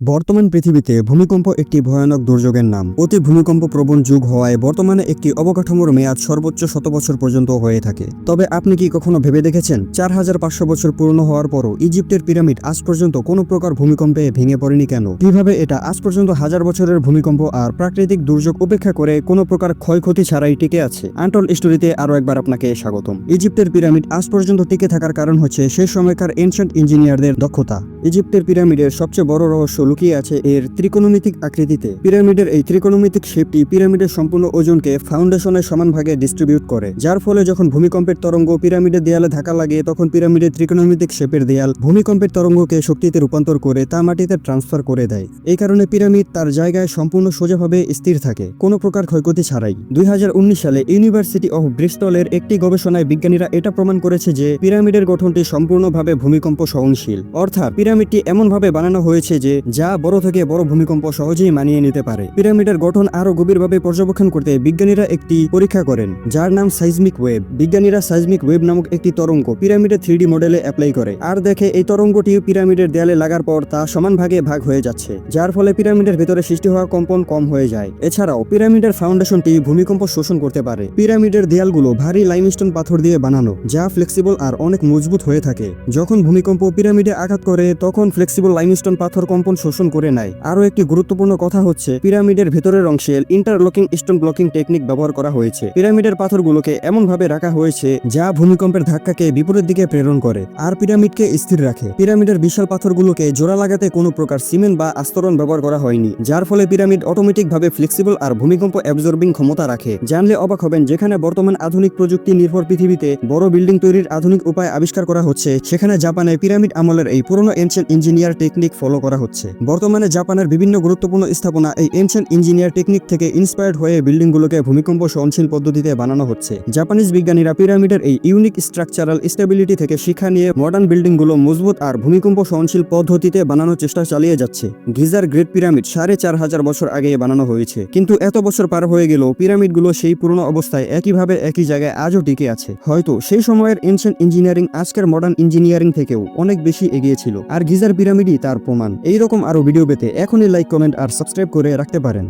বর্তমান পৃথিবীতে ভূমিকম্প একটি ভয়ানক দুর্যোগের নাম। অতি ভূমিকম্প প্রবণ যুগ হওয়ায় বর্তমানে একটি অবকাঠামোর মেয়াদ সর্বোচ্চ শত বছর পর্যন্ত হয়ে থাকে। তবে আপনি কি কখনো ভেবে দেখেছেন, চার হাজার পাঁচশো বছর পূর্ণ হওয়ার পরও ইজিপ্টের পিরামিড আজ পর্যন্ত কোনো প্রকার ভূমিকম্পে ভেঙে পড়েনি কেন? কীভাবে এটা আজ পর্যন্ত হাজার বছরের ভূমিকম্প আর প্রাকৃতিক দুর্যোগ উপেক্ষা করে কোনো প্রকার ক্ষয়ক্ষতি ছাড়াই টিকে আছে? আন্টল স্টোরিতে আরও একবার আপনাকে স্বাগতম। ইজিপ্টের পিরামিড আজ পর্যন্ত টিকে থাকার কারণ হচ্ছে সেই সময়কার এনশিয়েন্ট ইঞ্জিনিয়ারদের দক্ষতা। ইজিপ্টের পিরামিডের সবচেয়ে বড় রহস্য লুকিয়ে আছে এর ত্রিকোণমিতিক আকৃতিতে। পিরামিডের এই ত্রিকোণমিতিক শেপটি পিরামিডের সম্পূর্ণ ওজনকে ফাউন্ডেশনের সমান ভাগে ডিস্ট্রিবিউট করে, যার ফলে যখন ভূমিকম্পের তরঙ্গ পিরামিডের দেয়ালে ধাক্কা লাগে, তখন পিরামিডের ত্রিকোণমিতিক শেপের দেয়াল ভূমিকম্পের তরঙ্গকে শক্তিতে রূপান্তর করে তা মাটিতে ট্রান্সফার করে দেয়। এই কারণে পিরামিড তার জায়গায় সম্পূর্ণ সোজাভাবে স্থির থাকে, কোনো প্রকার ক্ষয়ক্ষতি ছাড়াই। দুই হাজার উনিশ সালে ইউনিভার্সিটি অফ ব্রিস্টলের একটি গবেষণায় বিজ্ঞানীরা এটা প্রমাণ করেছে যে পিরামিডের গঠনটি সম্পূর্ণভাবে ভূমিকম্প সহনশীল। অর্থাৎ পিরামিডটি এমনভাবে বানানো হয়েছে যে যা বড় থেকে বড় ভূমিকম্প সহজেই মানিয়ে নিতে পারে। পিরামিডের গঠন আরও গভীরভাবে পর্যবেক্ষণ করতে বিজ্ঞানীরা একটি পরীক্ষা করেন, যার নাম সাইজমিক ওয়েব বিজ্ঞানীরা সাইজমিক ওয়েব নামক একটি তরঙ্গ পিরামিডের থ্রি মডেলে অ্যাপ্লাই করে। আর দেখে এই তরঙ্গটি পিরামিডের দেয়ালে লাগার পর তা সমান ভাগে ভাগ হয়ে যাচ্ছে, যার ফলে পিরামিডের ভেতরে সৃষ্টি হওয়া কম্পন কম হয়ে যায়। এছাড়াও পিরামিডের ফাউন্ডেশনটি ভূমিকম্প শোষণ করতে পারে। পিরামিডের দেয়ালগুলো ভারী লাইমস্টোন পাথর দিয়ে বানানো, যা ফ্লেক্সিবল আর অনেক মজবুত হয়ে থাকে। যখন ভূমিকম্প পিরামিডে আঘাত করে, তখন ফ্লেক্সিবল লাইমস্টোন পাথর কম্পন শোষণ করে নেয়। আরও একটি গুরুত্বপূর্ণ কথা হচ্ছে, পিরামিডের ভেতরের অংশে ইন্টারলকিং স্টোন ব্লকিং টেকনিক ব্যবহার করা হয়েছে। পিরামিডের পাথরগুলোকে এমনভাবে রাখা হয়েছে, যা ভূমিকম্পের ধাক্কাকে বিপরীত দিকে প্রেরণ করে আর পিরামিডকে স্থির রাখে। পিরামিডের বিশাল পাথরগুলোকে জোড়া লাগাতে কোনো প্রকার সিমেন্ট বা আস্তরণ ব্যবহার করা হয়নি, যার ফলে পিরামিড অটোমেটিকভাবে ফ্লেক্সিবল আর ভূমিকম্প অ্যাবজর্বিং ক্ষমতা রাখে। জানলে অবাক হবেন, যেখানে বর্তমান আধুনিক প্রযুক্তি নির্ভর পৃথিবীতে বড় বিল্ডিং তৈরির আধুনিক উপায় আবিষ্কার করা হচ্ছে, সেখানে জাপানে পিরামিড আমলের এই পুরনো এনশিয়েন্ট ইঞ্জিনিয়ার টেকনিক ফলো করা হচ্ছে। বর্তমানে জাপানের বিভিন্ন গুরুত্বপূর্ণ স্থাপনা এই এনশিয়েন্ট ইঞ্জিনিয়ার টেকনিক থেকে ইন্সপায়ার্ড হয়ে বিল্ডিংগুলোকে ভূমিকম্প সহনশীল পদ্ধতিতে বানানো হচ্ছে। জাপানিজ বিজ্ঞানীরা পিরামিডের এই ইউনিক স্ট্রাকচারাল স্টেবিলিটি থেকে শিক্ষা নিয়ে মডার্ন বিল্ডিংগুলো মজবুত আর ভূমিকম্প সহনশীল পদ্ধতিতে বানানোর চেষ্টা চালিয়ে যাচ্ছে। গিজার গ্রেট পিরামিড সাড়ে চার হাজার বছর আগে বানানো হয়েছে। কিন্তু এত বছর পার হয়ে গেলেও পিরামিডগুলো সেই পুরনো অবস্থায় একইভাবে একই জায়গায় আজও টিকে আছে। হয়তো সেই সময়ের এনশিয়েন্ট ইঞ্জিনিয়ারিং আজকের মডার্ন ইঞ্জিনিয়ারিং থেকেও অনেক বেশি এগিয়ে ছিল। আর গিজার পিরামিডই তার প্রমাণ। এইরকম আরও ভিডিও পেতে এখনই লাইক কমেন্ট আর সাবস্ক্রাইব করে রাখতে পারেন।